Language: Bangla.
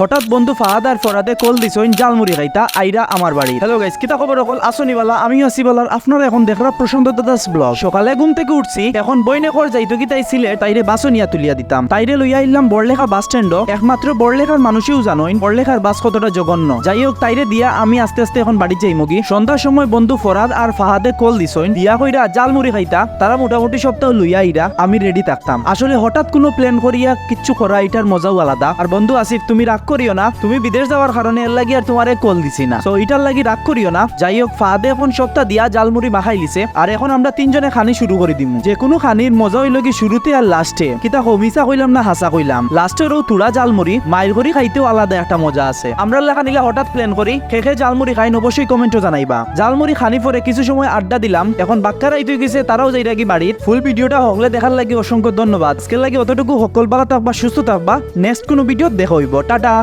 হঠাৎ বন্ধু ফাহাদ আর ফরাদে কল দিছইন জালমুড়ি খাইতা, আইরা আমার বাড়ি হ্যালো গাইস কিতা খবর অকল? আসনিওয়ালা আমি আছি বলার। আপনারা এখন দেখরা প্রশান্ত দাদাস ব্লগ সকালে ঘুম থেকে উঠছি, এখন বইনে কর যাইতো কি তাই ছিলে, তাইরে বাসনিয়া তুলিয়া দিতাম। তাইরে লইয়া আইলাম বড়লেখা বাস স্ট্যান্ড একমাত্র বড়লেখার মানুষেও জানোইন, বড়লেখার বাস কতটা জঘন্য। যাই হোক তাইরে দিয়া আমি আস্তে আস্তে এখন বাড়ি যাই মগি সন্ধ্যার সময় বন্ধু ফরাদ আর ফাহাদে কল দিছইন, দিয়া কইরা জালমুড়ি খাইতা, তারা মোটামুটি সপ্তাহ লইয়া আইরা, আমি রেডি থাকতাম। আসলে হঠাৎ কোনো প্ল্যান করিয়া কিচ্ছু করা এটার মজাও আলাদা। আর বন্ধু আসিফ, তুমি রাগ করিও না, তুমি বিদেশ যাওয়ার কারণে এর লাগি আর তোমারে কল দিছি না। তো এটার লাগি রাগ করিও না। যাই হোক ফাদে এখন সপ্তাহ দিয়া জালমুড়ি মাখাই লিছে, আর এখন আমরা তিনজনে খানি শুরু করে দিমু। যে কোনো খানির মজা হইল কি শুরুতে আর লাস্টে। কিতা হমিসা কইলাম না হাসা কইলাম। লাস্টেরও তুড়া জালমুড়ি, মায়ের ঘড়ি খাইতেও আলাদা একটা মজা আছে। আমরা লেখা নিলে হঠাৎ প্ল্যান করি খেখে জালমুড়ি খাইন অবশ্যই কমেন্টও জানাইবা। জালমুড়ি খানি পরে কিছু সময় আড্ডা দিলাম, এখন বাক্কারা ইতুই গেছে, তারাও যাই রাখি বাড়ির। ফুল ভিডিওটা হকলে দেখার লাগি অসংখ্য ধন্যবাদ। আজকের লাগি অতটুকু সকল ভালো থাকবা, সুস্থ থাকবা। নেক্সট কোনো ভিডিও দেখা হইব। টাটা।